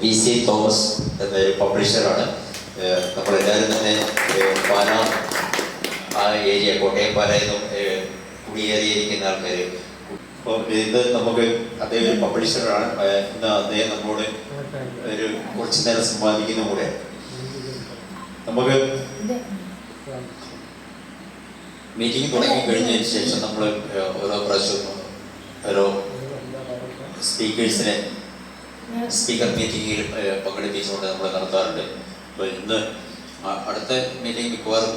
P C Thomas എന്ന ഒരു പബ്ലിഷറാണ് നമ്മളെല്ലാവരും തന്നെ പാല ആ ഏരിയ കോട്ടയം പാല എന്നും കുടിയേറിയിരിക്കുന്ന ആൾക്കാർ ഇത് നമുക്ക് അദ്ദേഹം ഒരു പബ്ലിഷറാണ് ഇന്ന് അദ്ദേഹം നമ്മോട് ഒരു കുറച്ച് നേരം സമ്പാദിക്കുന്ന കൂടെ. നമുക്ക് മീറ്റിംഗ് തുടങ്ങി കഴിഞ്ഞതിന് ശേഷം നമ്മൾ ഓരോ പ്രാവശ്യവും ഓരോ സ്പീക്കേഴ്സിനെ സ്പീക്കർ മീറ്റിംഗിൽ പങ്കെടുപ്പിച്ചുകൊണ്ട് നമ്മൾ നടത്താറുണ്ട് അപ്പോൾ ഇന്ന് അടുത്ത മീറ്റിംഗ് മിക്കവാറും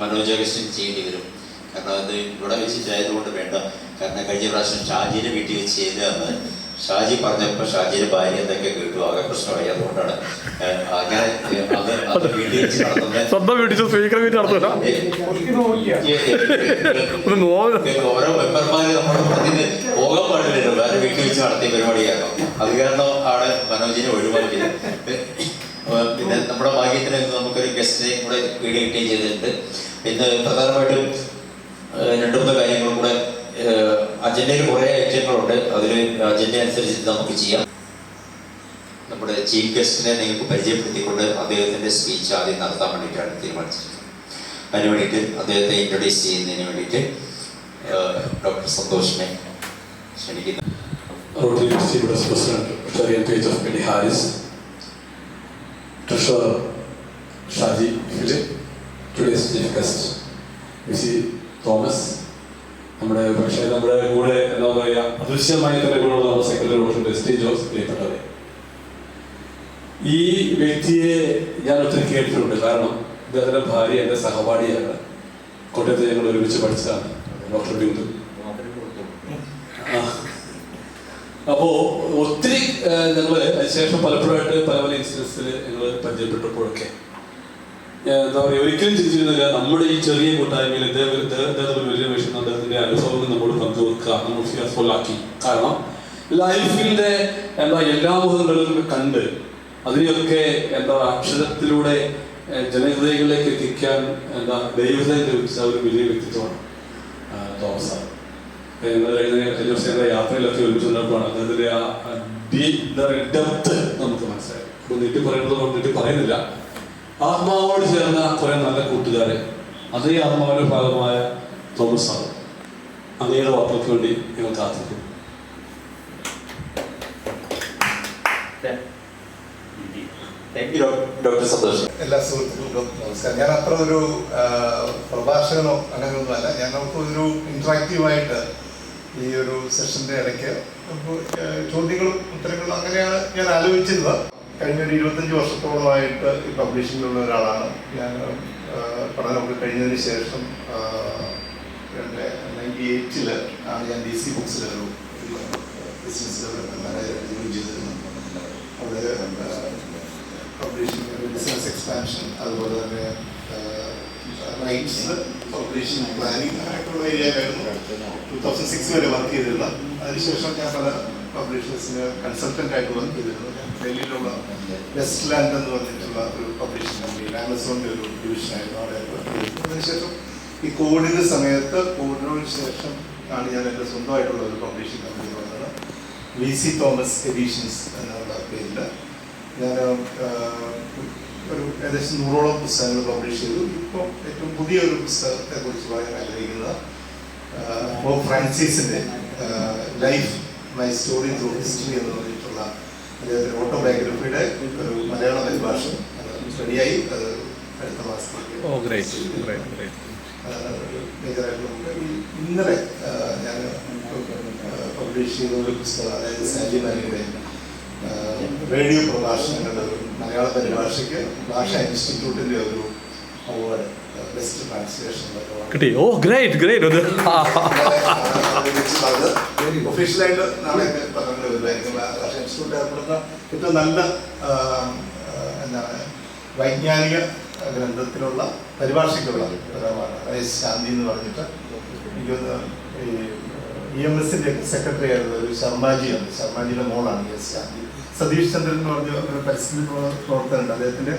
മനോജ് അഗസ്റ്റിൻ ചെയ്യേണ്ടി വരും കാരണം അത് ഇവിടെ വെച്ച് ചെയ്തതുകൊണ്ട് വേണ്ട കാരണം കഴിഞ്ഞ പ്രാവശ്യം ഷാജിയുടെ വീട്ടിൽ വെച്ച് ചെയ്തതാണ് ഷാജി പറഞ്ഞപ്പോൾ ഷാജിയുടെ ഭാര്യ എന്തൊക്കെ കേട്ടു ആകെ പ്രശ്നമായി അതുകൊണ്ടാണ് അങ്ങനെ അത് വീട്ടിൽ വെച്ച് നടത്തുന്നത് ഓരോ മെമ്പർമാര് നമ്മുടെ പോകാൻ പാടില്ലല്ലോ വേറെ വീട്ടിൽ വെച്ച് നടത്തിയ പരിപാടിയായിരുന്നു. അത് കാരണം ആണ് മനോജിനെ ഒഴിവാക്കിയത് പിന്നെ നമ്മുടെ ഭാഗ്യത്തിന് നമുക്കൊരു ഗസ്റ്റിനെ കൂടെ വീട് കിട്ടുകയും ചെയ്തിട്ടുണ്ട്. പിന്നെ പ്രധാനമായിട്ടും രണ്ടു മൂന്ന് കാര്യങ്ങളും കൂടെ അജണ്ടയിൽ കുറേ ഐറ്റങ്ങളുണ്ട്. അതിൽ അജണ്ട അനുസരിച്ച് നമുക്ക് ചെയ്യാം. നമ്മുടെ ചീഫ് ഗസ്റ്റിനെ നിങ്ങൾക്ക് പരിചയപ്പെടുത്തിക്കൊണ്ട് അദ്ദേഹത്തിന്റെ സ്പീച്ച് ആദ്യം നടത്താൻ വേണ്ടിയിട്ടാണ് തീരുമാനിച്ചിരിക്കുന്നത്. അതിന് വേണ്ടിയിട്ട് അദ്ദേഹത്തെ ഇൻട്രൊഡ്യൂസ് ചെയ്യുന്നതിന് വേണ്ടിയിട്ട് ഡോക്ടർ സന്തോഷിനെ ക്ഷണിക്കുന്നു Rotary University Vice President Victorian Page of Penny Harris, Treasurer Shaji Philip, today's chief guest, V Thomas നമ്മുടെ പക്ഷേ നമ്മുടെ കൂടെ എന്താ പറയുക അദൃശ്യമായി തന്നെ കൂടെ സെക്രട്ടറി ഡോക്ടർ എസ് ജോസ് ഈ വ്യക്തിയെ ഞാൻ ഒത്തിരി കേട്ടിട്ടുണ്ട്. കാരണം ഇദ്ദേഹത്തിന്റെ ഭാര്യ എന്റെ സഹപാഠിയാണ്. കോട്ടയത്ത് ഞങ്ങൾ ഒരുമിച്ച് പഠിച്ചതാണ്. ഡോക്ടർ ബിന്ദു. അപ്പോ ഒത്തിരി ഞങ്ങൾ അതിനുശേഷം പലപ്പോഴായിട്ട് പല പല ഇൻസിഡൻസിൽ ഞങ്ങൾ പരിചയപ്പെട്ടപ്പോഴൊക്കെ. എന്താ പറയുക ഒരിക്കലും ചിന്തിച്ചിരുന്നില്ല നമ്മുടെ ഈ ചെറിയ കൂട്ടായ്മയിൽ ഇദ്ദേഹം വലിയ വിഷയം അദ്ദേഹത്തിന്റെ അനുഭവങ്ങൾ നമ്മോട് പങ്കുവെക്കുക നമ്മൾ ഫിയർഫുൾ ആക്കി കാരണം ലൈഫിന്റെ എന്താ എല്ലാ മുഖങ്ങളും കണ്ട് അതിനെയൊക്കെ എന്താ അക്ഷരത്തിലൂടെ ജനഹൃദയങ്ങളിലേക്ക് എത്തിക്കാൻ എന്താ ദൈവത്തെ ഒരു വലിയ വ്യക്തിത്വമാണ് തോമസ് സാർ ഞങ്ങൾ കഴിഞ്ഞ കഴിഞ്ഞ ദിവസം ഞങ്ങളുടെ യാത്രയിലൊക്കെ ഒരുമിച്ചുള്ളപ്പോഴാണ് അദ്ദേഹത്തിന്റെ ആ ഡെപ്ത് നമുക്ക് മനസ്സിലായി. ഇപ്പൊ നീട്ടി പറയുന്നത് കൊണ്ട് നീട്ടി പറയുന്നില്ല. ആത്മാവോട് ചേർന്ന കുറെ നല്ല കൂട്ടുകാരെ. അതേ ആത്മാവിന്റെ ഭാഗമായ തോമസ് സാർ. അങ്ങയുടെ വാക്കുകൾക്ക് വേണ്ടി ഞങ്ങൾ കാത്തിരിക്കും ഡോക്ടർ സന്തോഷ്. എല്ലാ സുഹൃത്തുക്കൾക്കും നമസ്കാരം. ഞാൻ അത്ര ഒരു പ്രഭാഷകനോ അങ്ങനെയൊന്നുമല്ല. ഞാൻ നമുക്ക് ഒരു ഇൻട്രാക്റ്റീവായിട്ട് ഈ ഒരു സെഷന്റെ ഇടയ്ക്ക് ചോദ്യങ്ങളും ഉത്തരങ്ങളും അങ്ങനെയാണ് ഞാൻ ആലോചിച്ചിരുന്നത്. കഴിഞ്ഞ ഒരു ഇരുപത്തഞ്ച് വർഷത്തോളമായിട്ട് ഈ പബ്ലിഷിങ്ങിലുള്ള ഒരാളാണ്. ഞാൻ പഠനമൊക്കെ കഴിഞ്ഞതിന് ശേഷം എന്റെ നയന്റി എയ്റ്റിൽ ആണ് ഞാൻ ഡി സി ബുക്സിലൊരു ബിസിനസ് അത് പബ്ലിഷിംഗ് ബിസിനസ് എക്സ്പാൻഷൻ അതുപോലെ തന്നെ റൈറ്റ്സ് കോർപ്പറേഷൻ പ്ലാനിങ് അങ്ങനെയൊക്കെയുള്ള ഏരിയയിലായിരുന്നു ടൂ തൗസൻഡ് സിക്സ് വരെ വർക്ക് ചെയ്തിരുന്നത് അതിനുശേഷം ഞാൻ പല പബ്ലിഷേഴ്സിന് കൺസൾട്ടന്റ് ആയിട്ട് വർക്ക് ചെയ്തിരുന്നു. ഡൽഹിയിലുള്ള വെസ്റ്റ് ലാൻഡ് എന്ന് പറഞ്ഞിട്ടുള്ള ഒരു പബ്ലിഷിംഗ് കമ്പനിയിൽ ആമസോണിന്റെ ഒരു ഡിവിഷനായിരുന്നു അവിടെ വർക്ക് ചെയ്തിരുന്നു അതിനുശേഷം ഈ കോവിഡിന്റെ സമയത്ത് കോവിഡിനോട് ശേഷം ആണ് ഞാൻ എന്റെ സ്വന്തമായിട്ടുള്ള ഒരു പബ്ലിഷിംഗ് കമ്പനി വന്നത്. വി സി തോമസ് എഡീഷൻസ് എന്നുള്ള പേരിൽ ഞാൻ ഒരു ഏകദേശം നൂറോളം പുസ്തകങ്ങൾ പബ്ലിഷ് ചെയ്തു. ഇപ്പോൾ ഏറ്റവും പുതിയ ഒരു പുസ്തകത്തെ കുറിച്ച് പറയാൻ ആഗ്രഹിക്കുന്നത് Bob ഫ്രാൻസിസിന്റെ life my story through history എന്ന് പറഞ്ഞിട്ടുള്ള അദ്ദേഹത്തിന്റെ ഓട്ടോബയോഗ്രഫിയുടെ ഒരു മലയാള പരിഭാഷ. റെഡിയായി. അത് അടുത്ത മാസത്തേക്ക് ഇന്നലെ ഞാൻ പബ്ലിഷ് ചെയ്ത ഒരു പുസ്തകം അതായത് സാജിമാരിയുടെ റേഡിയോ പ്രഭാഷണങ്ങളുടെ ഒരു മലയാള പരിഭാഷയ്ക്ക് ഭാഷാ ഇൻസ്റ്റിറ്റ്യൂട്ടിന്റെ ഒരു അവാർഡ് ബെസ്റ്റ് ട്രാൻസ്ലേഷൻ കിട്ടി. ഓ ഗ്രേറ്റ് ഗ്രേറ്റ് അത് ഒഫീഷ്യലായിട്ട് നാളെ പത്രങ്ങൾ വരുമായിരിക്കും ഭാഷാ ഇൻസ്റ്റിറ്റ്യൂട്ട് ഏർപ്പെടുന്ന ഏറ്റവും നല്ല എന്താണ് വൈജ്ഞാനിക ഗ്രന്ഥത്തിലുള്ള പരിഭാഷയ്ക്കുള്ള ശാന്തി എന്ന് പറഞ്ഞിട്ട് എനിക്കൊന്ന് ഈ ഇ എം എസിന്റെ സെക്രട്ടറി ആയിരുന്ന ഒരു ശർമാജിയാണ് ശർമാജിയുടെ മോളാണ് എസ് ശാന്തി. സതീഷ് ചന്ദ്രൻ എന്ന് പറഞ്ഞ ഒരു പരിസ്ഥിതി പ്രവർത്തകരുണ്ട് അദ്ദേഹത്തിന്റെ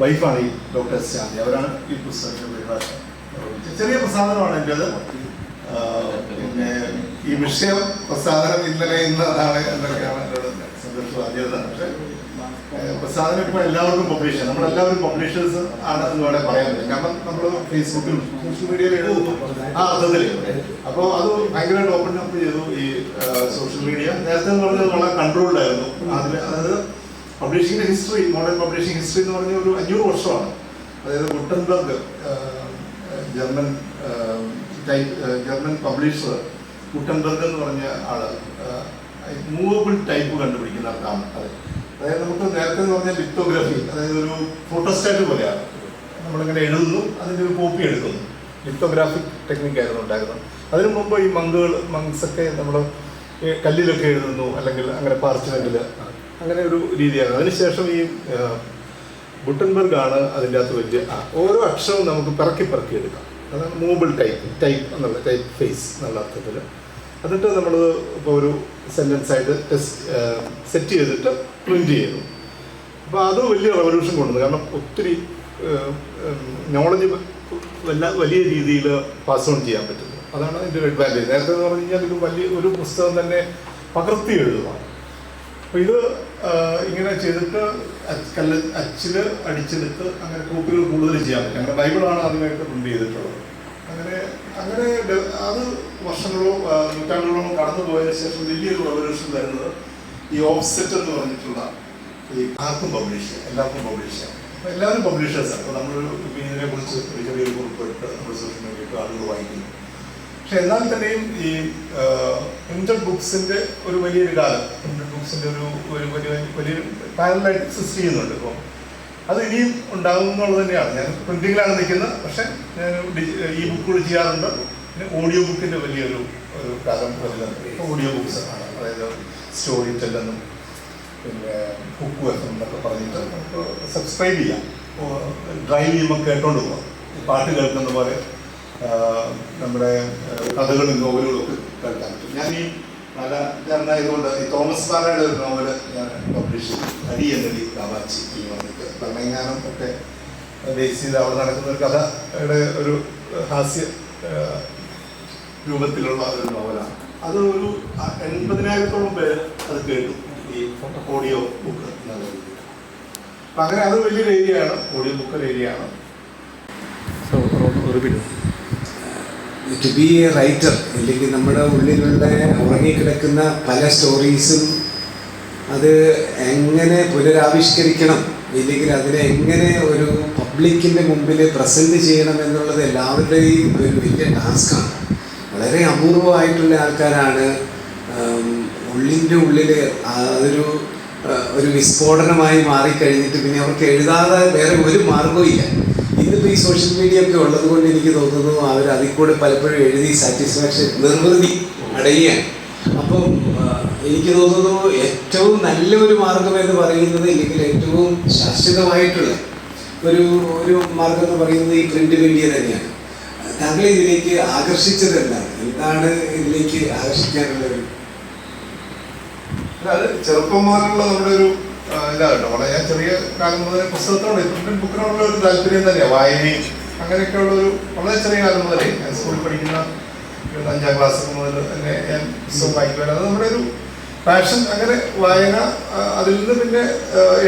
വൈഫാണ് ഈ ഡോക്ടർ ശാന്തി. അവരാണ് ഈ പുസ്തകത്തിന്റെ പരിഭാഷ. ചെറിയ പ്രസാദനമാണ് എന്റെ അത്. പിന്നെ ഈ വിഷയം പ്രസാദനം ഇന്നലെ ഇന്ന് അതാണ് എന്നൊക്കെയാണ് എന്നോട് സന്തോഷം ആദ്യം പക്ഷേ ഏഹ്, പ്രസാദനം ഇപ്പോൾ എല്ലാവർക്കും പബ്ലിഷ് ചെയ്യാം നമ്മളെല്ലാവരും പബ്ലിഷേഴ്സ് ആണ് എന്ന് വേണമെങ്കിൽ പറയാൻ പറ്റും. കാരണം നമ്മൾ ഫേസ്ബുക്കിലും സോഷ്യൽ മീഡിയയിൽ എഴുതുന്നു ആ അർത്ഥത്തിൽ അപ്പോൾ അത് ഭയങ്കരമായിട്ട് ഓപ്പൺ അപ്പ് ചെയ്തു ഈ സോഷ്യൽ മീഡിയ നേരത്തെ എന്ന് പറഞ്ഞത് വളരെ കൺട്രോൾഡ് ആയിരുന്നു. അതിൽ അതായത് പബ്ലിഷിങ്ങിന്റെ ഹിസ്റ്ററി മോഡേൺ പബ്ലിഷിംഗ് ഹിസ്റ്ററി എന്ന് പറഞ്ഞ ഒരു അഞ്ഞൂറ് വർഷമാണ്. അതായത് Gutenberg German type German publisher Gutenberg എന്ന് പറഞ്ഞ ആൾ മൂവബിൾ ടൈപ്പ് കണ്ടുപിടിക്കുന്ന ആൾക്കാണ് അത്. അതായത് നമുക്ക് നേരത്തെ എന്ന് പറഞ്ഞാൽ ലിത്തോഗ്രാഫി അതായത് ഒരു ഫോട്ടോസ്റ്റാറ്റ് പോലെയാണ് നമ്മളിങ്ങനെ എഴുതുന്നു അതിന്റെ ഒരു കോപ്പി എടുക്കുന്നു. ലിത്തോഗ്രാഫിക് ടെക്നിക്കായിരുന്നു ഉണ്ടായിരുന്നത്. അതിനു മുമ്പ് ഈ മങ്കുകൾ മങ്സ് ഒക്കെ നമ്മൾ കല്ലിലൊക്കെ എഴുതുന്നു അല്ലെങ്കിൽ അങ്ങനെ പാർച്ച്മെന്റിൽ അങ്ങനെ ഒരു രീതിയാണ് അതിനുശേഷം ഈ ബുട്ടൻബർഗ് ആണ് അതിന്റെ അകത്ത് വലിയ ഓരോ അക്ഷരവും നമുക്ക് പിറക്കി പിറക്കി എടുക്കാം. അതാണ് മൂവബിൾ ടൈപ്പ് ടൈപ്പ് എന്നുള്ള ടൈപ്പ് ഫേസ് എന്നുള്ള അർത്ഥത്തിൽ എന്നിട്ട് നമ്മൾ ഇപ്പോൾ ഒരു സെന്റൻസ് ആയിട്ട് ടെസ്റ്റ് സെറ്റ് ചെയ്തിട്ട് പ്രിന്റ് ചെയ്യുന്നു അപ്പോൾ അത് വലിയ റെവല്യൂഷൻ കൊണ്ടുവന്നു. കാരണം ഒത്തിരി നോളജ് വല്ല വലിയ രീതിയിൽ പാസ് ഓൺ ചെയ്യാൻ പറ്റുന്നു. അതാണ് അതിന്റെ ഒരു അഡ്വാന്റേജ് നേരത്തെ എന്ന് പറഞ്ഞു കഴിഞ്ഞാൽ ഇത് വലിയ ഒരു പുസ്തകം തന്നെ പകർത്തി എഴുതുവാണ്. അപ്പോൾ ഇത് ഇങ്ങനെ ചെയ്തിട്ട് കല്ല് അച്ചിൽ അടിച്ചെടുത്ത് അങ്ങനെ കോപ്പികൾ കൂടുതൽ ചെയ്യാൻ പറ്റും. അങ്ങനെ ബൈബിളാണ് ആദ്യമായിട്ട് പ്രിന്റ് ചെയ്തിട്ടുള്ളത്. അങ്ങനെ അങ്ങനെ അത് വർഷങ്ങളോ നൂറ്റാണ്ടുകളോ കടന്നു പോയതിനു ശേഷം വലിയൊരു റെവല്യൂഷൻ വരുന്നത് ഈ ഓഫ്സെറ്റ് എന്ന് പറഞ്ഞിട്ടുള്ള ഈ ആർക്കും പബ്ലിഷ് ചെയ്യാം എല്ലാവർക്കും പബ്ലിഷ് ചെയ്യാം. അപ്പോൾ എല്ലാവരും പബ്ലിഷേഴ്സാണ് അപ്പോൾ നമ്മൾ ഇതിനെ കുറിച്ച് ഒരു ചെറിയൊരു കുറിപ്പ് ഇട്ട് നമ്മൾ സോഷ്യൽ മീഡിയയിൽ ആളുകൾ വായിക്കുന്നു. പക്ഷെ എന്നാൽ തന്നെയും ഈ പ്രിന്റഡ് ബുക്സിന്റെ ഒരു വലിയൊരു കാലം പ്രിന്റഡ് ബുക്സിന്റെ ഒരു ഒരു വലിയ വലിയൊരു പാരലായിട്ട് എക്സിസ്റ്റ് ചെയ്യുന്നുണ്ട് ഇപ്പോൾ അത് ഇനിയും ഉണ്ടാകും എന്നുള്ളത് തന്നെയാണ്. ഞാൻ പ്രിന്റിങ്ങിലാണ് നിൽക്കുന്നത് പക്ഷെ ഞാൻ ഈ ബുക്കുകൾ ചെയ്യാറുണ്ട്. പിന്നെ ഓഡിയോ ബുക്കിന്റെ വലിയൊരു കാലം ഓഡിയോ ബുക്സ് ആണ്. അതായത് സ്റ്റോറി ടെല്ലെന്നും പിന്നെ ഹുക്ക് എഫ് എന്നൊക്കെ പറഞ്ഞിട്ട് സബ്സ്ക്രൈബ് ചെയ്യാം. ഡ്രൈവ് ചെയ്യുമ്പോൾ കേട്ടോണ്ട് പോവാം. പാട്ട് കേൾക്കുന്ന പോലെ നമ്മുടെ കഥകളും നോവലുകളും ഒക്കെ കേൾക്കാൻ പറ്റും. ഞാൻ ഈ മലയാളമായതുകൊണ്ട് ഈ തോമസ് മാലയുടെ ഒരു നോവൽ ഞാൻ പബ്ലിഷ് ചെയ്തു. അരി എന്നടി കാമാച്ചി എന്ന് പറഞ്ഞിട്ട് ഭരണങ്ങാനം ഒക്കെ ബേസ് ചെയ്ത് അവിടെ നടക്കുന്ന ഒരു കഥയുടെ ഒരു ഹാസ്യ രൂപത്തിലുള്ള ഒരു നോവലാണ്. അത് ഒരു എൺപതിനായിരത്തോളം പേര് അത് കേട്ടു ഈ ഓഡിയോ ബുക്ക്. എന്നുള്ള രീതിയിൽ അപ്പം അങ്ങനെ അത് വലിയൊരു ഏരിയയാണ് ഓഡിയോ ബുക്ക് ഒരു ഏരിയയാണ്. So, to be a writer അല്ലെങ്കിൽ നമ്മുടെ ഉള്ളിലുള്ള ഉറങ്ങിക്കിടക്കുന്ന പല സ്റ്റോറീസും അത് എങ്ങനെ പുനരാവിഷ്കരിക്കണം ഇല്ലെങ്കിൽ അതിനെ എങ്ങനെ ഒരു പബ്ലിക്കിന്റെ മുമ്പിൽ പ്രസന്റ് ചെയ്യണം എന്നുള്ളത് എല്ലാവരുടെയും ഒരു വലിയ ടാസ്ക്കാണ് വളരെ അപൂർവമായിട്ടുള്ള ആൾക്കാരാണ്. ഉള്ളിന്റെ ഉള്ളിൽ അതൊരു ഒരു വിസ്ഫോടനമായി മാറിക്കഴിഞ്ഞിട്ട് പിന്നെ അവർക്ക് എഴുതാതെ വേറെ ഒരു മാർഗവും ഇല്ല. ഇന്നിപ്പോൾ ഈ സോഷ്യൽ മീഡിയ ഒക്കെ ഉള്ളത് കൊണ്ട് എനിക്ക് തോന്നുന്നു അവർ അതിൽ കൂടെ പലപ്പോഴും എഴുതി സാറ്റിസ്ഫാക്ഷൻ നിർവൃതി അടയുകയാണ്. അപ്പം എനിക്ക് തോന്നുന്നു ഏറ്റവും നല്ല ഒരു മാർഗം എന്ന് പറയുന്നത് ഇല്ലെങ്കിൽ ഏറ്റവും ശാശ്വതമായിട്ടുള്ള ഒരു ഒരു മാർഗം എന്ന് പറയുന്നത് ഈ പ്രിന്റ് മീഡിയ തന്നെയാണ്. താങ്കളെ ഇതിലേക്ക് ആകർഷിച്ചത് എന്താണ് എന്താണ് ഇതിലേക്ക് ആകർഷിക്കാനുള്ള ഒരു അത് ചെറുപ്പം മുതലുള്ള നമ്മുടെ ഒരു ഇതാണ് ഞാൻ ചെറിയ കാലം മുതൽ പുസ്തകത്തോട് പ്രിന്റഡ് ബുക്കിനോടുള്ള ഒരു താല്പര്യം തന്നെയാണ് വായനയും അങ്ങനെയൊക്കെയുള്ള ഒരു വളരെ ചെറിയ കാലം മുതലേ ഞാൻ സ്കൂളിൽ പഠിക്കുന്ന അഞ്ചാം ക്ലാസ് മുതൽ തന്നെ ഞാൻ പുസ്തകം വായിക്കുവാൻ അത് നമ്മുടെ ഒരു പാഷൻ അങ്ങനെ വായന അതിൽ നിന്ന് പിന്നെ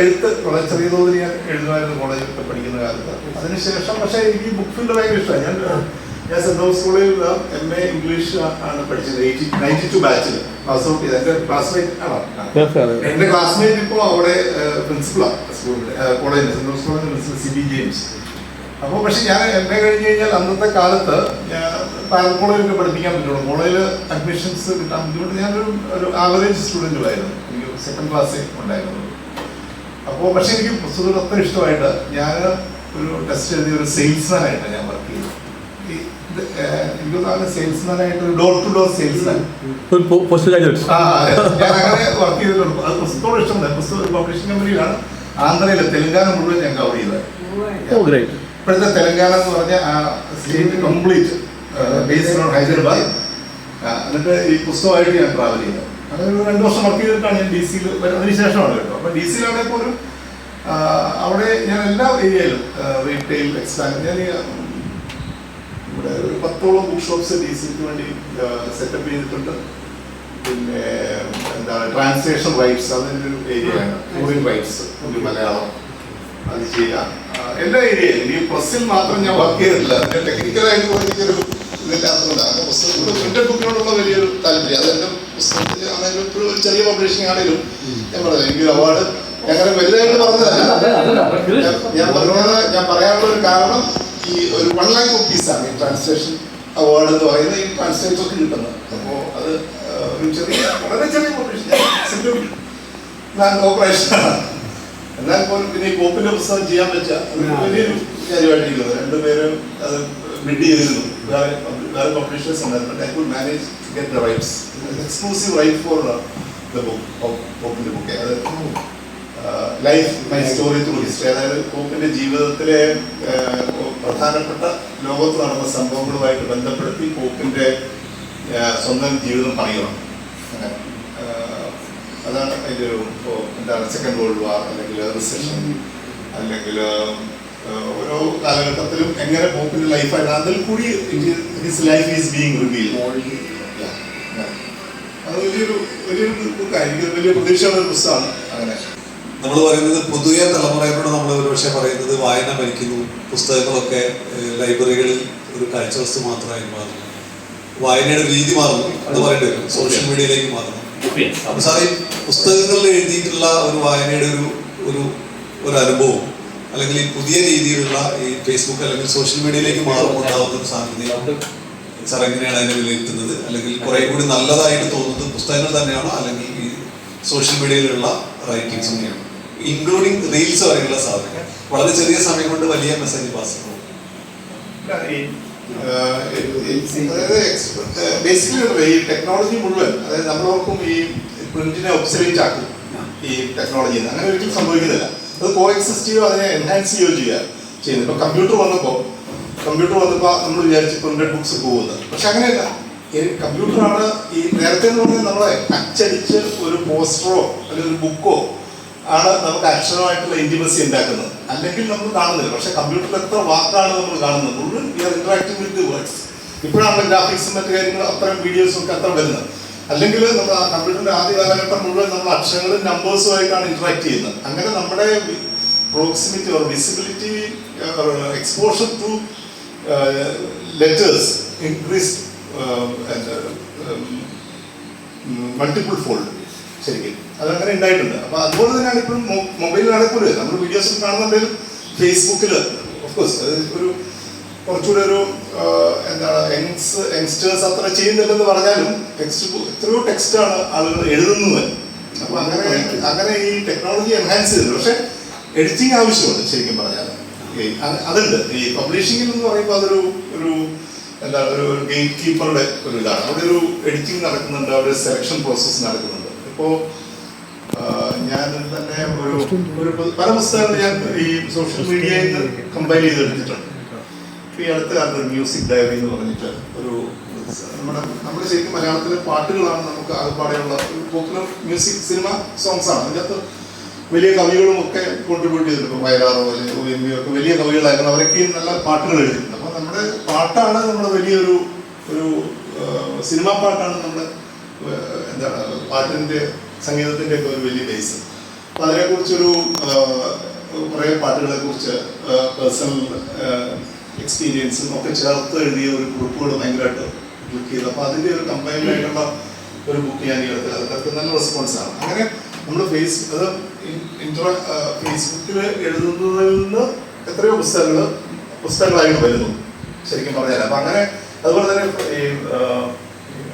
എഴുത്ത് വളരെ ചെറിയ തോതിൽ ഞാൻ എഴുതുമായിരുന്നു കോളേജിലൊക്കെ പഠിക്കുന്ന കാലത്ത്. അതിനുശേഷം പക്ഷേ എനിക്ക് ബുക്ക് ഫീൽഡ് ഭയങ്കര ഇഷ്ടമാണ്. ഞാൻ ഞാൻ സെന്റ് തോമസ് സ്കൂളിൽ എം എ ഇംഗ്ലീഷ് ആണ് പഠിച്ചത്. എയ്റ്റി നയന്റി ടു ബാച്ചിൽ പാസ് ഔട്ട് ചെയ്ത്. എന്റെ ക്ലാസ്മേറ്റ് ആണ്? എന്റെ ക്ലാസ്മേറ്റ് ഇപ്പോൾ അവിടെ പ്രിൻസിപ്പളാണ് സ്കൂളിൽ കോളേജിൽ സെന്റ് തോമസ് കോളേജിൽ പ്രിൻസിപ്പൽ സി ബി ജെയിംസ് അപ്പോൾ പക്ഷേ ഞാൻ എം എ കഴിഞ്ഞ് കഴിഞ്ഞാൽ അന്നത്തെ കാലത്ത് കോളേജിലൊക്കെ പഠിപ്പിക്കാൻ പറ്റുള്ളൂ. കോളേജിൽ അഡ്മിഷൻസ് കിട്ടാൻ ബുദ്ധിമുട്ട്. ഞാനൊരു ഒരു ആവറേജ് സ്റ്റുഡന്റുമായിരുന്നു എനിക്ക് സെക്കൻഡ് ക്ലാസ്സിൽ ഉണ്ടായിരുന്നു. അപ്പോൾ പക്ഷെ എനിക്ക് പുസ്തകം അത്ര ഇഷ്ടമായിട്ട് ഞാൻ ഒരു ടെസ്റ്റ് എഴുതിയ ഒരു സെയിൽസ്മാനായിട്ട് ഞാൻ വർക്ക് ചെയ്തു എനിക്ക് തോന്നുന്നു സെയിൽസ്മാനായിട്ട് ഡോർ ടു ഡോർ സെയിൽസ്മാൻ ഒരു പോസ്റ്റ് ഗ്രാജുവേറ്റ് ആ, ഞാൻ അങ്ങനെ വർക്ക് ചെയ്തിട്ടുണ്ട്. അത് പുസ്തകം ഇഷ്ടമുണ്ട് പുസ്തകം പബ്ലിഷിംഗ് കമ്പനിയിലാണ് ആന്ധ്രയിലെ തെലങ്കാന മുഴുവൻ ഞാൻ കവർ ചെയ്തത്. ഇപ്പോഴത്തെ തെലങ്കാന എന്ന് പറഞ്ഞ state complete based on Hyderabad. എന്നിട്ട് ഈ പുസ്തകമായിട്ട് ഞാൻ ട്രാവൽ ചെയ്തത് അങ്ങനെ ഒരു രണ്ട് വർഷം വർക്ക് ചെയ്തിട്ടാണ് ഞാൻ ഡി സിയിൽ വരുന്നതിന് ശേഷമാണ് കേട്ടോ. അപ്പോൾ ഡി സിയിലാണെങ്കിൽ പോലും അവിടെ ഞാൻ എല്ലാ ഏരിയയിലും റീറ്റെയിൽ എക്സ്പാൻഡ് ഞാൻ ഇവിടെ ഒരു പത്തോളം ബുക്ക് ഷോപ്സ് ഡി സിക്ക് വേണ്ടി സെറ്റപ്പ് ചെയ്തിട്ടുണ്ട്. പിന്നെ എന്താ ട്രാൻസ്ലേഷൻ റൈറ്റ്സ് അതിന്റെ ഒരു ഏരിയയാണ് ഫോറിൻ റൈറ്റ്സ് ഒരു മലയാളം. അത് ചെയ്യാം. എല്ലാ ഏരിയയിലും ഈ പ്രസ്സിൽ മാത്രം ഞാൻ വർക്ക് ചെയ്തിട്ടില്ല. ടെക്നിക്കലായിട്ട് എനിക്കൊരു ഇതില്ലാത്തതുകൊണ്ടാണ് പുസ്തകത്തിൽ പ്രിന്റഡ് ബുക്കിനോടുള്ള വലിയൊരു താല്പര്യം. അതെന്റെ പുസ്തകത്തിൽ ആണെങ്കിലും ഇപ്പോഴും ഒരു ചെറിയ പബ്ലിഷിംഗ് ആണെങ്കിലും ഞാൻ പറഞ്ഞു എനിക്കൊരു അവാർഡ് അങ്ങനെ വലുതായിട്ട് പറഞ്ഞതല്ല. ഞാൻ- ഞാൻ പറഞ്ഞത് ഞാൻ പറയാനുള്ള ഒരു കാരണം ഈ ഒരു വൺ ലാക്ക് ആണ് ഈ ട്രാൻസ്ലേഷൻ അവാർഡ് എന്ന് പറയുന്നത്. ഈ ട്രാൻസ്ലേറ്റർക്ക് കിട്ടുന്നത്. അപ്പോൾ അത് ഒരു ചെറിയ വളരെ ചെറിയ പബ്ലിഷ് ഞാൻ കോപ്പറേഷനാണ് എന്നാൽ പോലും പിന്നെ ഈ കോപ്പിന്റെ പുസ്തകം ചെയ്യാൻ പറ്റുക വലിയൊരു കാര്യമായിട്ടിരിക്കുന്നത്. രണ്ടുപേരും അത് ബിഡ് ചെയ്തിരുന്നു. വേറെ പബ്ലി- വേറെ പബ്ലിഷേഴ്സ് ഉണ്ടായിരുന്നു I could manage get the rights exclusive right for the book കോപ്പിന്റെ book അത് life my story through history അതായത് പോപ്പിന്റെ ജീവിതത്തിലെ പ്രധാനപ്പെട്ട ലോകത്ത് നടന്ന സംഭവങ്ങളുമായിട്ട് ബന്ധപ്പെടുത്തി പോപ്പിന്റെ സ്വന്തം ജീവിതം പറയണം അതാണ് അതിന്റെ ഒരു എന്താണ് സെക്കൻഡ് വേൾഡ് വാർ അല്ലെങ്കിൽ റിസഷൻ അല്ലെങ്കിൽ ഓരോ കാലഘട്ടത്തിലും എങ്ങനെ പോപ്പിന്റെ ലൈഫായിരുന്നു അതിൽ കൂടി his life is being reveal അത് വലിയൊരു വലിയൊരു ബുക്കായിരിക്കും വലിയ പ്രതീക്ഷയുള്ള ഒരു പുസ്തകമാണ്. അങ്ങനെ. നമ്മൾ പറയുന്നത് പുതിയ തലമുറയോട് നമ്മൾ ഒരുപക്ഷെ പറയുന്നത് വായന മരിക്കുന്നു പുസ്തകങ്ങളൊക്കെ ലൈബ്രറികളിൽ ഒരു കാഴ്ച വസ്തു മാത്രമായി മാറുന്നു. വായനയുടെ രീതി മാറുന്നു. എന്ന് പറയേണ്ടി വരും. സോഷ്യൽ മീഡിയയിലേക്ക് മാറുന്നു. അപ്പൊ സാർ ഈ പുസ്തകങ്ങളിൽ എഴുതിയിട്ടുള്ള ഒരു വായനയുടെ ഒരു ഒരു ഒരു അനുഭവം അല്ലെങ്കിൽ ഈ പുതിയ രീതിയിലുള്ള ഈ ഫേസ്ബുക്ക് അല്ലെങ്കിൽ സോഷ്യൽ മീഡിയയിലേക്ക് മാറുമ്പോൾ ഉണ്ടാവുന്ന ഒരു സാധ്യത സാർ എങ്ങനെയാണ് അതിനെ വിലയിരുത്തുന്നത്? അല്ലെങ്കിൽ കുറെ കൂടി നല്ലതായിട്ട് തോന്നുന്നത് പുസ്തകങ്ങൾ തന്നെയാണോ? അല്ലെങ്കിൽ ഈ സോഷ്യൽ മീഡിയയിലുള്ള റൈറ്റിംഗ്സ് തന്നെയാണോ? ഇൻക്ലൂഡിങ് റീൽസ് വരെയുള്ള സാധനങ്ങൾ. വളരെ ചെറിയ സമയം കൊണ്ട് വലിയ മെസ്സേജ് പാസ് ചെയ്യുന്നു ബേസിക്കലി ടെക്നോളജി മുഴുവൻ അതായത് നമ്മളോർക്കും ഈ പ്രിന്റിനെ ഒബ്സലേറ്റ് ആക്കും ഈ ടെക്നോളജി അങ്ങനെ ഒരിക്കലും സംഭവിക്കുന്നില്ല. അത് കോ എക്സിസ്റ്റ് ചെയ്യുക അതിനെ എൻഹാൻസ് ചെയ്യുകയോ ചെയ്യുക ചെയ്യുന്നത്. ഇപ്പൊ കമ്പ്യൂട്ടർ വന്നപ്പോൾ കമ്പ്യൂട്ടർ വന്നപ്പോൾ നമ്മൾ വിചാരിച്ച് പ്രിന്റഡ് ബുക്സ് പോകുന്നത് പക്ഷെ അങ്ങനെയല്ല. കമ്പ്യൂട്ടറാണ് ഈ നേരത്തെ എന്ന് പറഞ്ഞാൽ നമ്മളെ അച്ചടിച്ച് ഒരു പോസ്റ്ററോ അല്ലെങ്കിൽ ഒരു ബുക്കോ ആണ് നമുക്ക് അക്ഷരമായിട്ടുള്ള ഇന്റിമസി ഉണ്ടാക്കുന്നത്. അല്ലെങ്കിൽ നമ്മൾ കാണുന്നില്ല. പക്ഷെ കമ്പ്യൂട്ടറിൽ എത്ര വാക്കാണ് നമ്മൾ കാണുന്നത്? മുഴുവൻ we are interacting with words ഇപ്പോഴാണ് ഗ്രാഫിക്സും മറ്റു കാര്യങ്ങളും അത്രയും വീഡിയോസും ഒക്കെ അത്ര വരുന്നത്. അല്ലെങ്കിൽ നമ്മൾ കമ്പ്യൂട്ടറിന്റെ ആദ്യ കാലഘട്ടം മുഴുവൻ നമ്മൾ അക്ഷരങ്ങളും നമ്പേഴ്സുമായിട്ടാണ് ഇന്ററാക്ട് ചെയ്യുന്നത്. അങ്ങനെ നമ്മുടെ proximity or visibility exposure to letters increase multiple fold ശരിക്കും. അതങ്ങനെ ഉണ്ടായിട്ടുണ്ട്. അപ്പൊ അതുപോലെ തന്നെയാണ് ഇപ്പോഴും മൊബൈലിൽ നടക്കൂലേ നമ്മൾ വീഡിയോസിൽ കാണുന്നുണ്ടെങ്കിലും ഫേസ്ബുക്കിൽ ഓഫ്കോഴ്സ് ഒരു കുറച്ചുകൂടെ ഒരു എന്താണ് യങ്സ് യങ്സ്റ്റേഴ്സ് അത്ര ചെയ്യുന്നില്ലെന്ന് പറഞ്ഞാലും ടെക്സ്റ്റ് ബുക്ക് എത്രയോ ടെക്സ്റ്റാണ് ആളുകൾ എഴുതുന്നത്. അപ്പൊ അങ്ങനെ അങ്ങനെ ഈ ടെക്നോളജി എൻഹാൻസ് ചെയ്തു പക്ഷെ എഡിറ്റിംഗ് ആവശ്യമുണ്ട് ശരിക്കും പറഞ്ഞാൽ. അതുണ്ട്. ഈ പബ്ലിഷിംഗിൽ എന്ന് പറയുമ്പോൾ അതൊരു ഒരു എന്താ ഒരു ഗെയിം കീപ്പറുടെ ഒരു ഇതാണ്. അവിടെ ഒരു എഡിറ്റിംഗ് നടക്കുന്നുണ്ട് അവിടെ സെലക്ഷൻ പ്രോസസ്സ് നടക്കുന്നുണ്ട്. ഇപ്പോൾ ഞാൻ തന്നെ ഒരു ഒരു പല പുസ്തകങ്ങൾ ഞാൻ ഈ സോഷ്യൽ മീഡിയയിൽ കമ്പൈൽ ചെയ്തെടുത്തിട്ടുണ്ട്. ഈ അടുത്ത കാലത്ത് മ്യൂസിക് ഡയറി എന്ന് പറഞ്ഞിട്ട് ഒരു നമ്മുടെ നമ്മുടെ ശരിക്കും മലയാളത്തിലെ പാട്ടുകളാണ് നമുക്ക് ആകെപ്പാടെയുള്ള പോപ്പുലർ മ്യൂസിക് സിനിമ സോങ്സ് ആണ്. അതിന്റെ വലിയ കവികളും ഒക്കെ കോൺട്രിബ്യൂട്ട് ചെയ്തിട്ടുണ്ട്. ഇപ്പോൾ വയലാറോ അല്ലെങ്കിൽ ഒ എം ഒക്കെ വലിയ കവികളായിരുന്നു. അവരൊക്കെ നല്ല പാട്ടുകൾ എഴുതിയിട്ടുണ്ട്. അപ്പോൾ നമ്മുടെ പാട്ടാണ് നമ്മുടെ വലിയൊരു ഒരു സിനിമാ പാട്ടാണ് നമ്മുടെ എന്താണ് പാട്ടിന്റെ സംഗീതത്തിന്റെ ഒക്കെ ഒരു വലിയ ബേസ് അപ്പോൾ അതിനെക്കുറിച്ചൊരു കുറിച്ചൊരു കുറേ പാട്ടുകളെ കുറിച്ച് പേഴ്സണൽ എക്സ്പീരിയൻസും ഒക്കെ ചേർത്ത് എഴുതിയ ഒരു കുറിപ്പുകൾ ഭയങ്കരമായിട്ട് ക്ലിക്ക് ചെയ്തു. അപ്പോൾ അതിന്റെ ഒരു കമ്പൈൻഡ് ആയിട്ടുള്ള ഒരു ബുക്ക് ഞാൻ അടുത്ത് അതൊക്കെ നല്ല ആണ്. അങ്ങനെ നമ്മൾ ഫേസ് അത് ഫേസ്ബുക്കിൽ എഴുതുന്നതിൽ നിന്ന് എത്രയോ പുസ്തകങ്ങൾ പുസ്തകങ്ങളായിട്ട് വരുന്നു. ശരിക്കും പറഞ്ഞാൽ അപ്പം അങ്ങനെ അതുപോലെ തന്നെ ഈ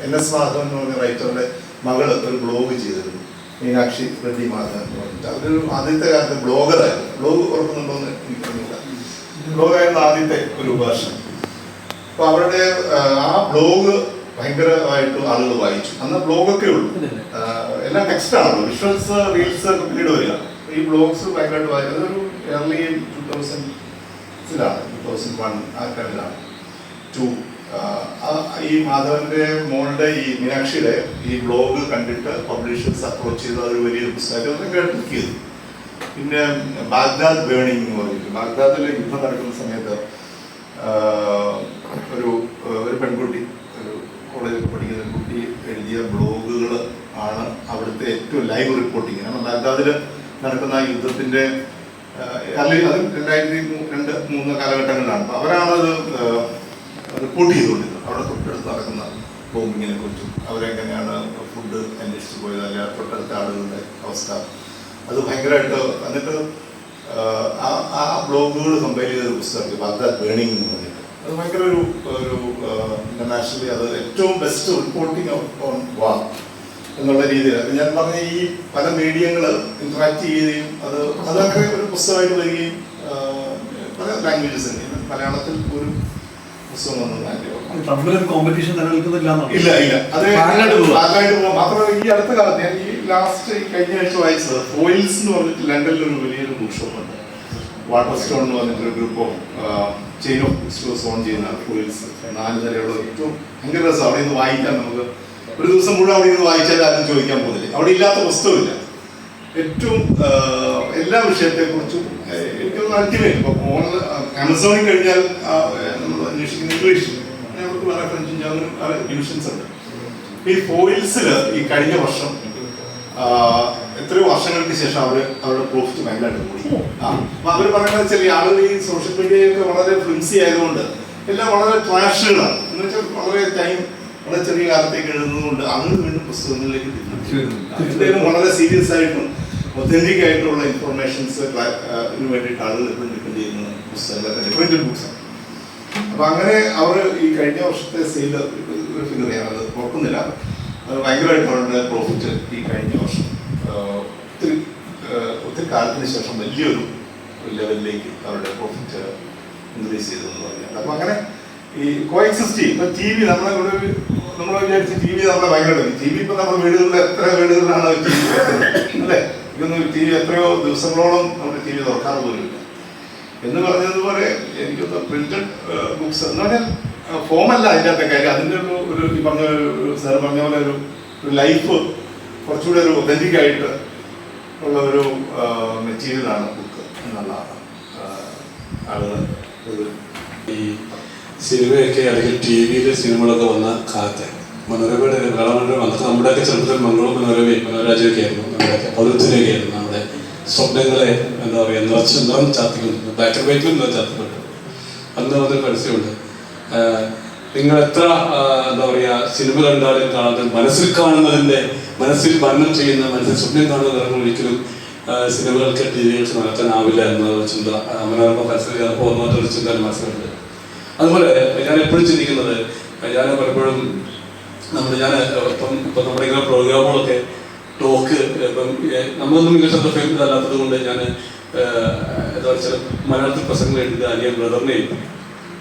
എൻ എസ് മാധവൻ എന്ന് പറഞ്ഞ റൈറ്ററുടെ മകൾ ഒരു ബ്ലോഗ് ചെയ്തിരുന്നു. മീനാക്ഷി റെഡ്ഡി മാധവൻ എന്ന് പറഞ്ഞിട്ട്. അവരൊരു ആദ്യത്തെ കാലത്ത് ബ്ലോഗറായിരുന്നു ബ്ലോഗ് ഉറപ്പുന്നുണ്ടോ എന്ന് എനിക്കറിയില്ല ബ്ലോഗായിരുന്നു ആദ്യത്തെ ഒരു വേർഷൻ അപ്പൊ അവരുടെ ആ, ബ്ലോഗ് ഭയങ്കരമായിട്ട് ആളുകൾ വായിച്ചു. അന്ന് ബ്ലോഗൊക്കെ ഉള്ളൂ. എല്ലാം ടെക്സ്റ്റ് ആണല്ലോ വിഷ്വൽസ് റീൽസ് ഒക്കെ പിന്നീട് വരിക. ഈ ബ്ലോഗ്സ് ഭയങ്കരമായിട്ട് വായിച്ചത് അതൊരു ഏർലി ടു തൗസൻഡ്സിലാണ് ടു തൗസൻഡ് വൺ ആ ടൈമിലാണ് ടു ഈ മാധവന്റെ മോളുടെ ഈ മീനാക്ഷിയുടെ ഈ ബ്ലോഗ് കണ്ടിട്ട് പബ്ലിഷേഴ്സ് അപ്രോച്ച് ചെയ്ത് അതൊരു വലിയൊരു പുസ്തകം ചെയ്തു പിന്നെ ബാഗ്ദാദ് ബേണിംഗ് എന്ന് പറഞ്ഞിട്ട് ബാഗ്ദാദിൽ യുദ്ധം നടക്കുന്ന സമയത്ത് ഒരു ഒരു പെൺകുട്ടി ഒരു കോളേജിൽ പഠിക്കുന്ന കുട്ടി എഴുതിയ ബ്ലോഗുകൾ ആണ് അവിടുത്തെ ഏറ്റവും ലൈവ് റിപ്പോർട്ടിങ്. കാരണം ബാഗ്ദാദിൽ നടക്കുന്ന യുദ്ധത്തിന്റെ അല്ലെങ്കിൽ അത് രണ്ടായിരത്തി രണ്ട് മൂന്ന് കാലഘട്ടങ്ങളിലാണ്. അപ്പോൾ അവരാണത് റിപ്പോർട്ട് ചെയ്തുകൊണ്ടിരുന്നത്. അവിടെ തൊട്ടടുത്ത് നടക്കുന്ന ബോംബിങ്ങിനെ കുറിച്ചും അവരെങ്ങനെയാണ് ഫുഡ് അന്വേഷിച്ച് പോയത് അല്ലെങ്കിൽ തൊട്ടടുത്ത ആളുകളുടെ അവസ്ഥ അത് ഭയങ്കരമായിട്ട്? എന്നിട്ട് ആ ബ്ലോഗുകൾ കമ്പയർ ചെയ്ത പുസ്തകം ബാഗ്ദാദ് ബേണിംഗ് എന്ന് പറഞ്ഞിട്ട്. അത് ഭയങ്കര ഒരു ഒരു ഇന്റർനാഷണലി അത് ഏറ്റവും ബെസ്റ്റ് റിപ്പോർട്ടിംഗ് ഓൺ വാർ എന്നുള്ള രീതിയിൽ ഞാൻ പറഞ്ഞ ഈ പല മീഡിയങ്ങൾ ഇന്ററാക്ട് ചെയ്യുകയും അത് അതൊക്കെ ഒരു പുസ്തകമായിട്ട് വരികയും പല ലാംഗ്വേജസ് മലയാളത്തിൽ ഒരു പുസ്തകം വന്നു. തമ്മിലൊരു കോമ്പറ്റീഷൻ നിലനിൽക്കുന്നില്ല ഇല്ല ഇല്ല. അത് ഭാഗമായിട്ട് പോവാം. മാത്രമല്ല ഈ അടുത്ത കാലത്ത് ഞാൻ ഈ ലാസ്റ്റ് കഴിഞ്ഞ ആഴ്ച വായിച്ചത് ഓയിൽസ് എന്ന് പറഞ്ഞിട്ട് ലണ്ടനിൽ ഒരു വലിയൊരു ബുക്ക് ഷോപ്പ് ഉണ്ട്. വാട്ടർ സ്റ്റോൺ എന്ന് പറഞ്ഞിട്ടൊരു group of chain of stores own ചെയ്യുന്ന ഓയിൽസ് നാല് നിലയുള്ള ഏറ്റവും ഭയങ്കര രസം അവിടെ നിന്ന് വായിക്കാൻ നമുക്ക് ഒരു ദിവസം മുഴുവൻ അവിടെ നിന്ന് വായിച്ചാൽ ആരും ചോദിക്കാൻ പോകുന്നില്ല. അവിടെ ഇല്ലാത്ത പുസ്തകമില്ല ഏറ്റവും എല്ലാ വിഷയത്തെക്കുറിച്ചും എനിക്കൊന്ന് അൾട്ടിമേറ്റ് ഇപ്പോൾ ഫോണിൽ ആമസോണിൽ കഴിഞ്ഞാൽ നമ്മൾ അന്വേഷിക്കുന്ന ഇംഗ്ലീഷ് ഡിവിഷൻസ് ഉണ്ട്. ഈ ഫോയിൽസിൽ ഈ കഴിഞ്ഞ വർഷം എത്രയോ വർഷങ്ങൾക്ക് ശേഷം അവർ അവരുടെ പ്രോഫിറ്റ് ഭയങ്കരമായിട്ട് കൂടി. അപ്പൊ പറയുന്നത് വെച്ചാൽ ആളുകൾ ഈ സോഷ്യൽ മീഡിയയൊക്കെ വളരെ ഫ്ലിൻസി ആയതുകൊണ്ട് എല്ലാം വളരെ ട്രാഷുകളാണ് എന്ന് വെച്ചാൽ വളരെ ടൈം വളരെ ചെറിയ കാലത്തേക്ക് എഴുതുന്നതുകൊണ്ട് ആളുകൾ വീണ്ടും പുസ്തകങ്ങളിലേക്ക് തിരിച്ചു വളരെ സീരിയസ് ആയിട്ടും ഒത്തന്റിക് ആയിട്ടുള്ള ഇൻഫർമേഷൻസ് വേണ്ടിയിട്ട് ആളുകൾ ഡിപ്പെൻഡ് ചെയ്യുന്ന ഡിപ്പെൻഡന്റ് ബുക്സ് അപ്പൊ അങ്ങനെ അവർ ഈ കഴിഞ്ഞ വർഷത്തെ സെയിൽ ഫിഗർ ചെയ്യാനത് അത് ഭയങ്കരമായിട്ട് പ്രോഫിറ്റ് ഈ കഴിഞ്ഞ വർഷം. ഒത്തിരി ഒത്തിരി കാലത്തിന് ശേഷം വലിയൊരു ലെവലിലേക്ക് അവരുടെ പ്രോഫിറ്റ് ഇൻക്രീസ് ചെയ്തു എന്ന് പറഞ്ഞാൽ അപ്പൊ അങ്ങനെ ഈ കോഎക്സിസ്റ്റ് ചെയ്യും. ഇപ്പൊ ടി വി നമ്മളെ ഇവിടെ നമ്മൾ വിചാരിച്ച് ടി വി നമ്മളെ ഭയങ്കര ടി വി ഇപ്പൊ നമ്മുടെ വീടുകളിൽ എത്ര വീടുകളിലാണ് ടി വി അല്ലേ? ഇതൊന്നും ടി വി എത്രയോ ദിവസങ്ങളോളം നമ്മുടെ ടി വി തുറക്കാറ് പോലും എന്ന് പറഞ്ഞതുപോലെ എനിക്കൊന്ന് പ്രിന്റഡ് ബുക്സ് എന്ന് പറഞ്ഞാൽ ഫോമല്ല അതിന്റെ കാര്യം. അതിന്റെ ഒരു ഒരു ഈ പറഞ്ഞ ഒരു സാർ പറഞ്ഞ പോലെ ഒരു ലൈഫ് കുറച്ചുകൂടെ ഒരു ഒതന്റിക് ആയിട്ട് ഉള്ള ഒരു മെറ്റീരിയലാണ് ബുക്ക് എന്നുള്ളതാണ്. ആളുകൾ ഈ സിനിമയൊക്കെ അല്ലെങ്കിൽ ടി വിയിലെ സിനിമകളൊക്കെ വന്ന കാലത്ത് മനോരമയുടെ കളമനോരമ അന്നത്തെ നമ്മുടെയൊക്കെ ചെറുപ്പത്തിൽ മംഗളവും മനോരമയും മനോരാജയൊക്കെ ആയിരുന്നു. നമ്മുടെയൊക്കെ പൗരത്തിനൊക്കെ ആയിരുന്നു നമ്മുടെ സ്വപ്നങ്ങളെ എന്താ പറയുക നിറച്ച് നിറം ചാത്തിക്കൊണ്ട് ആൻഡ് വൈറ്റിലും നിറം ചാത്തിക്കൊണ്ട് അന്ന് അതൊരു പരസ്യമുണ്ട്. നിങ്ങൾ എത്ര എന്താ പറയുക സിനിമ കണ്ടാലും കാണാതെ മനസ്സിൽ കാണുന്നതിന്റെ മനസ്സിൽ വർണം ചെയ്യുന്ന മനസ്സിൽ സ്വപ്നം കാണുന്ന നിറങ്ങൾ ഒരിക്കലും സിനിമകൾക്ക് ടീവികൾക്ക് നടത്താനാവില്ല എന്ന ഒരു ചിന്ത മനോരമ പരസ്യം പൂർണമായിട്ടൊരു ചിന്ത മനസ്സിലുണ്ട്. അതുപോലെ ഞാൻ എപ്പോഴും ചിന്തിക്കുന്നത് ഞാൻ പലപ്പോഴും നമ്മൾ ഞാൻ ഇപ്പം ഇപ്പം നമ്മുടെ ഇങ്ങനെ പ്രോഗ്രാമുകളൊക്കെ ടോക്ക് ഇപ്പം നമ്മളൊന്നും ഇംഗ്ലീഷ് അത്ര ഫേമസ് അല്ലാത്തത് കൊണ്ട് ഞാൻ എന്താ വെച്ചാൽ മലയാളത്തിൽ പ്രസംഗം എഴുതിയത് അനിയൻ ബ്രദറിനെ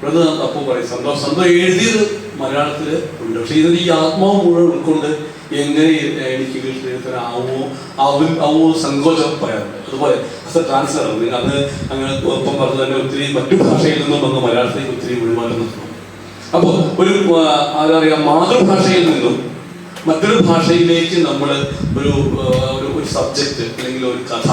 ബ്രദർ അപ്പോൾ പറയും സന്തോഷം സന്തോഷം എഴുതിയത് മലയാളത്തിൽ ഉണ്ട്. പക്ഷെ ഇതിന് ഈ ആത്മാവ് മുഴുവൻ ഉൾക്കൊണ്ട് എങ്ങനെ എനിക്ക് ഇംഗ്ലീഷിൽ എഴുതാനാവോ ആവും ആവോ സങ്കോചം പറയാറുണ്ട് അതുപോലെ അസ ട്രാൻസ്ഫർ ആണ് അത് അങ്ങനെ ഒപ്പം പറഞ്ഞു തന്നെ ഒത്തിരി മറ്റു ഭാഷയിൽ നിന്നും വന്ന് മലയാളത്തിലേക്ക് ഒത്തിരി ഒഴിവാക്കുന്നു അപ്പോൾ ഒരു ആ, പറയുക മാതൃഭാഷയിൽ നിന്നും മറ്റൊരു ഭാഷയിലേക്ക് നമ്മൾ ഒരു ഒരു സബ്ജക്റ്റ് അല്ലെങ്കിൽ ഒരു കഥ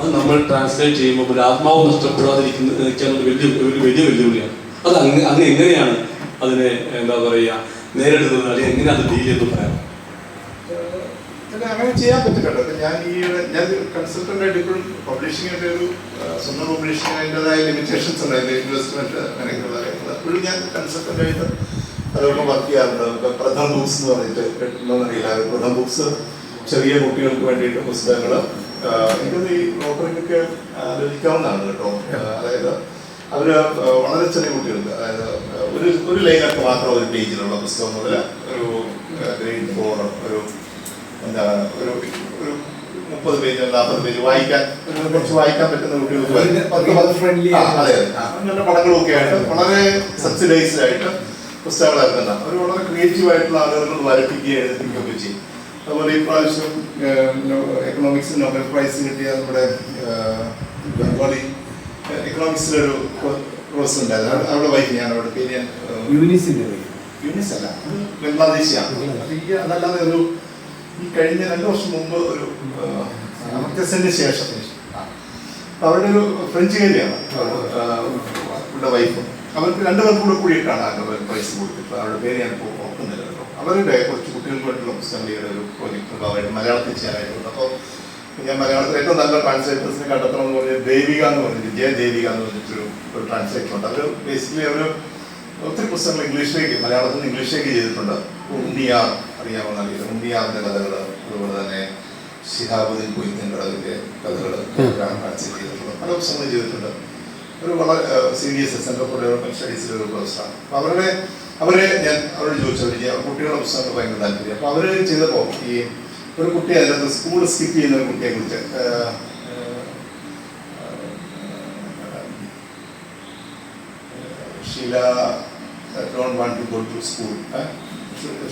അത് നമ്മൾ ട്രാൻസ്ലേറ്റ് ചെയ്യുമ്പോൾ ഒരു ആത്മാവ് നഷ്ടപ്പെടാതിരിക്കുന്ന ഒരു വലിയ ഒരു വലിയ വെല്ലുവിളിയാണ്. അത് അങ്ങ് അങ്ങ് എങ്ങനെയാണ് അതിനെ എന്താ പറയുക നേരിടുന്നത് അല്ലെങ്കിൽ എങ്ങനെ അത് ഡീൽ ചെയ്ത് പറയാം അങ്ങനെ ചെയ്യാൻ പറ്റില്ല ഞാൻ ഈ ഞാൻ കൺസൾട്ടന്റ് ആയിട്ട് ഇപ്പോഴും പബ്ലിഷിങ്ങിന്റെ ഒരു സ്വന്തം പബ്ലിഷിംഗ് അതിന്റെതായ ലിമിറ്റേഷൻസ് ഉണ്ട്. ഇൻവെസ്റ്റ്മെന്റ് അങ്ങനെയൊക്കെ കാര്യങ്ങൾ. അപ്പോഴും ഞാൻ കൺസൾട്ടന്റ് ആയിട്ട് അതോടൊപ്പം വർക്ക് ചെയ്യാറുണ്ട് പ്രഥം ബുക്സ് എന്ന് പറഞ്ഞിട്ട് കേട്ടിട്ടുണ്ടോന്ന് അറിയില്ല പ്രഥം ബുക്സ് ചെറിയ കുട്ടികൾക്ക് വേണ്ടിയിട്ട് പുസ്തകങ്ങൾ. എനിക്കത് ഈ റോട്ടറിക്കൊക്കെ ആലോചിക്കാവുന്നതാണ് കേട്ടോ. അതായത് അവർ വളരെ ചെറിയ കുട്ടികൾക്ക് അതായത് ഒരു ഒരു ലൈനൊക്കെ മാത്രം ഒരു പേജിലുള്ള പുസ്തകം മുതൽ ഒരു ഗ്രേഡ് ഫോർ ഒരു എന്താണ് ഒരു ഒരു മുപ്പത് പേജ് നാൽപ്പത് പേജ് വായിക്കാൻ കുറച്ച് വായിക്കാൻ പറ്റുന്ന കുട്ടികൾക്ക് അതെ ആ, പടങ്ങളൊക്കെ ആയിട്ട്. വളരെ സബ്സിഡൈസ്ഡ് ആയിട്ട് ഇറക്കുന്ന അവർ വളരെ ക്രിയേറ്റീവ് ആയിട്ടുള്ള ആളുകൾ വരപ്പിക്കുകയും എഴുതിപ്പിക്കുകയൊക്കെ ചെയ്യും. അതുപോലെ ഈ പ്രാവശ്യം എക്കണോമിക്സ് നോബൽ പ്രൈസ് കിട്ടിയ നമ്മുടെ ബംഗാളി എക്കണോമിക്സിലൊരു കോഴ്സ് ഉണ്ടായിരുന്നു. അവിടെ- വൈഫ് ഞാൻ അവിടെ പേര് ഞാൻ ഏഹ്, യൂണിസിന്റെ യൂണിസ് അല്ല ബംഗ്ലാദേശിയാണ്. അതല്ലാതെ ഒരു ഈ കഴിഞ്ഞ രണ്ട് വർഷം മുമ്പ് ഒരു അമർത്യസെന്റ് ശേഷം അവരുടെ ഒരു ഫ്രഞ്ച് കാര്യമാണ് അവരുടെ വൈഫ് അവർക്ക് രണ്ടുപേർക്കും കൂടെ കൂടിയിട്ടാണ് നൊബേൽ പ്രൈസ് കൊടുത്തിട്ട് അവരുടെ പേര് ഞാൻ ഇപ്പോൾ ഓർക്കുന്നില്ല കേട്ടോ. അവരുടെ കുറച്ച് കുട്ടികൾ കുട്ടികൾക്ക് വേണ്ടിയുള്ള പുസ്തകങ്ങൾ ഈ ഒരു പ്രോജക്റ്റ് ഭാഗമായിട്ട് മലയാളത്തിൽ ചെയ്യാനായിട്ടുണ്ട്. അപ്പോൾ ഞാൻ മലയാളത്തിൽ ഏറ്റവും നല്ല ട്രാൻസ്ലേറ്റേഴ്സിനെ കണ്ടെത്തണം എന്ന് പറഞ്ഞാൽ ദേവിക എന്ന് പറഞ്ഞിട്ട് ജയ ദേവിക എന്ന് പറഞ്ഞിട്ടൊരു ഒരു ട്രാൻസ്ലേറ്റർ ഉണ്ട്. അവർ ബേസിക്കലി അവർ ഒത്തിരി പുസ്തകങ്ങൾ ഇംഗ്ലീഷിലേക്ക് മലയാളത്തിൽ നിന്ന് ഇംഗ്ലീഷിലേക്ക് ചെയ്തിട്ടുണ്ട്. ഉണ്ണിയാർ അറിയാവുന്ന അറിയില്ല. ഉണ്ണിയാറിന്റെ കഥകൾ അതുപോലെ തന്നെ ശിഹാബുദ്ദീൻ പൊയ്ത്തങ്കടവിന്റെ കഥകൾ ട്രാൻസ്ലേറ്റ് ചെയ്തിട്ടുണ്ട്. പല പുസ്തകങ്ങൾ ചെയ്തിട്ടുണ്ട്. ഒരു വളരെ സീരിയസ് സെന്റർ ഫോർ ഡെവലപ്മെന്റ് സ്റ്റഡീസിലെ ഒരു പ്രൊഫസറാണ് അപ്പോൾ അവരുടെ അവരെ ഞാൻ അവരോട് ചോദിച്ചു അവർ ചെയ്യാം കുട്ടികളുടെ പുസ്തകങ്ങൾ ഭയങ്കര താല്പര്യം. അപ്പോൾ അവർ ചെയ്തപ്പോൾ ഈ ഒരു കുട്ടി അതിനകത്ത് സ്കൂൾ സ്കിപ്പ് ചെയ്യുന്ന ഒരു കുട്ടിയെ കുറിച്ച് Sheila want to go to school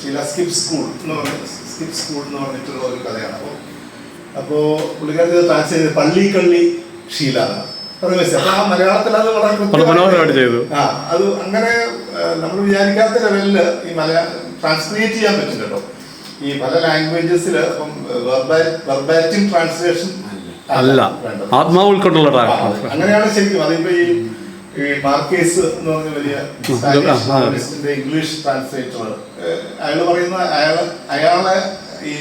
Sheila skip school എന്ന് പറഞ്ഞ സ്കിപ്പ് സ്കൂൾ എന്ന് പറഞ്ഞിട്ടുള്ള ഒരു കഥയാണ്. അപ്പോൾ അപ്പോൾ പുള്ളിക്കാരത്തിൽ ട്രാൻസ്ലേറ്റ് പള്ളി കള്ളി ഷീല എന്നാണ്. മലയാളത്തിൽ ചെയ്തു. ആ അത് അങ്ങനെ നമ്മൾ വിചാരിക്കാത്ത ലെവലിൽ ഈ മലയാളം ട്രാൻസ്ലേറ്റ് ചെയ്യാൻ പറ്റും കേട്ടോ ഈ പല ലാംഗ്വേജസിൽ ഇപ്പം വെർബാറ്റിംഗ് ട്രാൻസ്ലേഷൻ അല്ല. ആത്മാവ് ഉൾക്കൊണ്ടുള്ള അങ്ങനെയാണ് ശരിക്കും. അതിപ്പോ ഈ ഈ മാർക്കേസ് എന്ന് പറഞ്ഞ വലിയ ഇംഗ്ലീഷ് ട്രാൻസ്ലേറ്റർ അയാൾ പറയുന്ന അയാൾ അയാളെ ഈ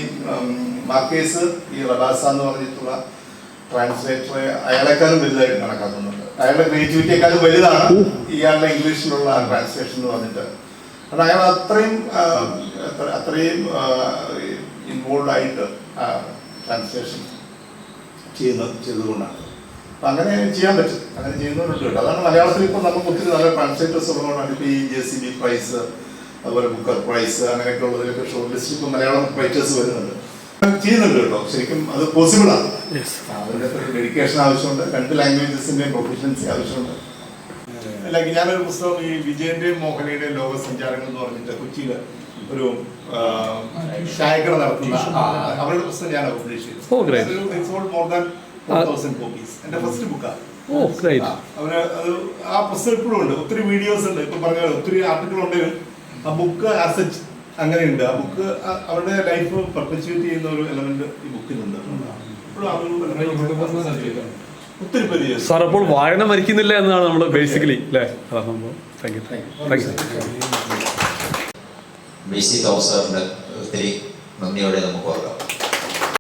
മാർക്കേസ് ഈ റബാസ എന്ന് പറഞ്ഞിട്ടുള്ള ട്രാൻസ്ലേറ്ററെ അയാളെക്കാളും വലുതായിട്ട് കണക്കാക്കുന്നുണ്ട്. അയാളുടെ ക്രിയേറ്റിവിറ്റിയെക്കാളും വലുതാണ് ഇയാളുടെ ഇംഗ്ലീഷിലുള്ള ട്രാൻസ്ലേഷൻ എന്ന് പറഞ്ഞിട്ട്. കാരണം അയാൾ അത്രയും അത്രയും ഇൻവോൾവ് ആയിട്ട് ട്രാൻസ്ലേഷൻ ചെയ്യുന്ന ചെയ്തുകൊണ്ടാണ് അപ്പം അങ്ങനെ ചെയ്യാൻ പറ്റും. അങ്ങനെ ചെയ്യുന്നവരുണ്ട് കേട്ടോ. അതാണ് മലയാളത്തിൽ ഇപ്പോൾ നമുക്ക് ഒത്തിരി നല്ല ട്രാൻസ്ലേറ്റേഴ്സ് ഉള്ളതുകൊണ്ടാണ് ഇപ്പോൾ ഈ ജെ സി ബി പ്രൈസ് അതുപോലെ ബുക്കർ പ്രൈസ് അങ്ങനെയൊക്കെ ഉള്ളതിലൊക്കെ ഷോർട്ട് ലിസ്റ്റിൽ ഇപ്പോൾ മലയാളം റൈറ്റേഴ്സ് വരുന്നുണ്ട്. ചെയ്യുന്നുണ്ട് കേട്ടോ. ശരിക്കും അത് പോസിബിൾ ആണ്. അതിന്റെ അത്ര ഡെഡിക്കേഷൻ ആവശ്യമുണ്ട്. രണ്ട് ലാംഗ്വേജസിന്റെയും പ്രൊഫഷൻസി ആവശ്യമുണ്ട്. ലൈക്ക് ഞാനൊരു പുസ്തകം ഈ വിജയന്റെയും മോഹനയുടെയും ലോക സഞ്ചാരങ്ങൾ എന്ന് പറഞ്ഞിട്ട് കൊച്ചിയിൽ ഒരു ശായകർ ചായക്കട നടത്തുന്ന അവരുടെ പുസ്തകം ഞാൻ പബ്ലിഷ് Oh. ചെയ്തു മോർ ദാൻ തൗസൻഡ് കോപ്പീസ് എന്റെ ഫസ്റ്റ് ബുക്കാണ് ഓ ഗ്രേറ്റ് അവർ അത് ആ പുസ്തകം ഇപ്പോഴും ഉണ്ട്. ഒത്തിരി വീഡിയോസ് ഉണ്ട്. ഇപ്പൊ പറഞ്ഞ ഒത്തിരി ആർട്ടിക്കിൾ ഉണ്ടെങ്കിലും ആ ബുക്ക് ആസച്ച് അങ്ങനെയുണ്ട്. ആ ബുക്ക് അവരുടെ ലൈഫ് പെർപ്പച്വേറ്റ് ചെയ്യുന്ന ഒരു എലമെന്റ് ഈ ബുക്കിലുണ്ട് ഒത്തിരി പേര് സാർ അപ്പോൾ വായന മരിക്കുന്നില്ല എന്നാണ് നമ്മൾ ബേസിക്കലി അല്ലേ അതാണ് സംഭവം. Thank you thank you B C Thomas സാറിന് ഒത്തിരി നന്ദിയോടെ നമുക്ക് ഓർക്കാം.